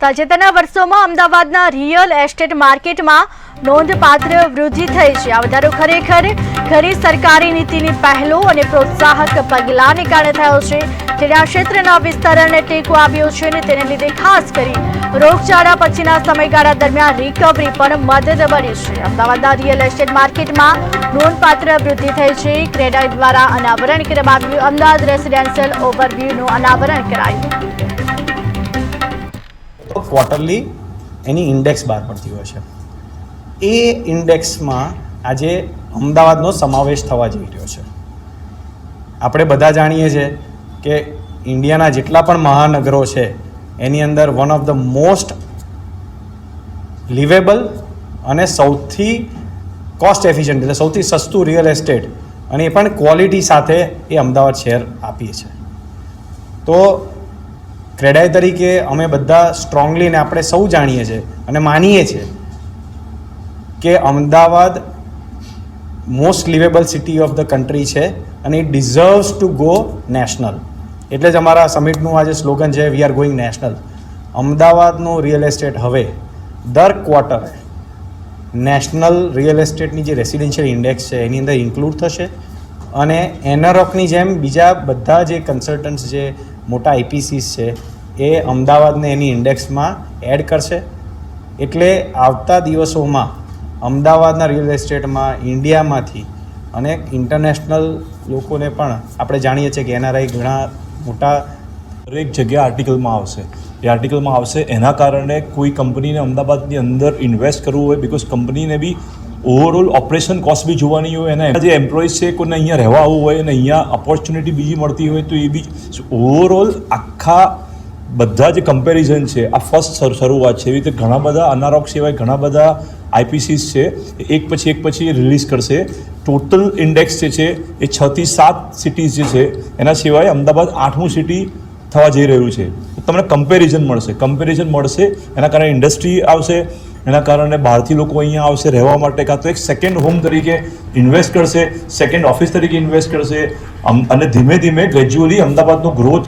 તાજેતરના વર્ષોમાં અમદાવાદના રિયલ એસ્ટેટ માર્કેટમાં નોંધપાત્ર વૃદ્ધિ થઈ છે. આ વધારો ખરેખર ખરી સરકારી નીતિની પહેલો અને પ્રોત્સાહક પગલાંને કારણે થયો છે. જેને આ ક્ષેત્રના વિસ્તરણને ટેકો આવ્યો છે અને તેને લીધે ખાસ કરી રોગચાળા પછીના સમયગાળા દરમિયાન રિકવરી પણ મદદ બની છે. અમદાવાદના રિયલ એસ્ટેટ માર્કેટમાં નોંધપાત્ર વૃદ્ધિ થઈ છે. ક્રેડાઈ દ્વારા અનાવરણ કરવામાં આવ્યું અમદાવાદ રેસિડેન્શિયલ ઓવરવ્યુનું અનાવરણ કરાયું. ક્વાર્ટરલી એની ઇન્ડેક્સ બહાર પડતી હોય છે. એ ઇન્ડેક્સમાં આજે અમદાવાદનો સમાવેશ થવા જઈ રહ્યો છે. આપણે બધા જાણીએ છીએ કે ઇન્ડિયાના જેટલા પણ મહાનગરો છે, એની અંદર one of the most livable અને સૌથી કોસ્ટ એફિશિયન્ટ એટલે સૌથી સસ્તું રિયલ એસ્ટેટ અને એ પણ ક્વોલિટી સાથે એ અમદાવાદ શહેર આપીએ છે તો ક્રેડાઈ તરીકે અમે બધા સ્ટ્રોંગલી ને આપણે સૌ જાણીએ છીએ અને માનીએ છીએ કે Ahmedabad most livable city of the country છે અને it deserves to go national એટલે જ અમારા સમિટનું આજે સ્લોગન છે વી આર ગોઈંગ નેશનલ અમદાવાદનું રિયલ એસ્ટેટ હવે દર ક્વાર્ટર નેશનલ રિયલ એસ્ટેટની જે રેસિડેન્શિયલ ઇન્ડેક્સ છે, એની અંદર ઇન્ક્લુડ થશે અને એનઆરઓકની જેમ બીજા બધા જે કન્સલ્ટન્ટ્સ જે મોટા આઈપીસીસ છે એ અમદાવાદને એની ઇન્ડેક્સમાં એડ કરશે. એટલે આવતા દિવસોમાં અમદાવાદના રિયલ એસ્ટેટમાં ઇન્ડિયામાંથી અને ઇન્ટરનેશનલ લોકોને પણ આપણે જાણીએ છીએ કે એનઆરઆઈ ઘણા મોટા દરેક જગ્યા આર્ટિકલમાં આવશે. એ આર્ટિકલમાં આવશે એના કારણે કોઈ કંપનીને અમદાવાદની અંદર ઇન્વેસ્ટ કરવું હોય બિકોઝ કંપનીને બી ઓવરઓલ ઓપરેશન કોસ્ટ બી જોવાની હોય અને જે એમ્પ્લોઈઝ છે કોઈને અહીંયા રહેવા આવવું હોય અને અહીંયા ઓપોર્ચ્યુનિટી બીજી મળતી હોય તો એ બી ઓવરઓલ આખા બધા જે કમ્પેરિઝન છે. આ ફર્સ્ટ શરૂઆત છે. એવી રીતે ઘણા બધા અનારોક સિવાય ઘણા બધા આઈપીસીસ છે. એક પછી એક પછી રિલીઝ કરશે. ટોટલ ઇન્ડેક્સ જે છે, એ છથી સાત સિટીઝ જે છે, એના સિવાય અમદાવાદ આઠમું સિટી થવા જઈ રહ્યું છે. તમને કમ્પેરિઝન મળશે. કમ્પેરિઝન મળશે, એના કારણે ઇન્ડસ્ટ્રી આવશે, એના કારણે બહારથી લોકો અહીંયા આવશે રહેવા માટે. કાં તો એક સેકન્ડ હોમ તરીકે ઇન્વેસ્ટ કરશે સેકન્ડ ઓફિસ તરીકે ઇન્વેસ્ટ કરશે. અને ધીમે ધીમે ગ્રેજ્યુઅલી અમદાવાદનો ગ્રોથ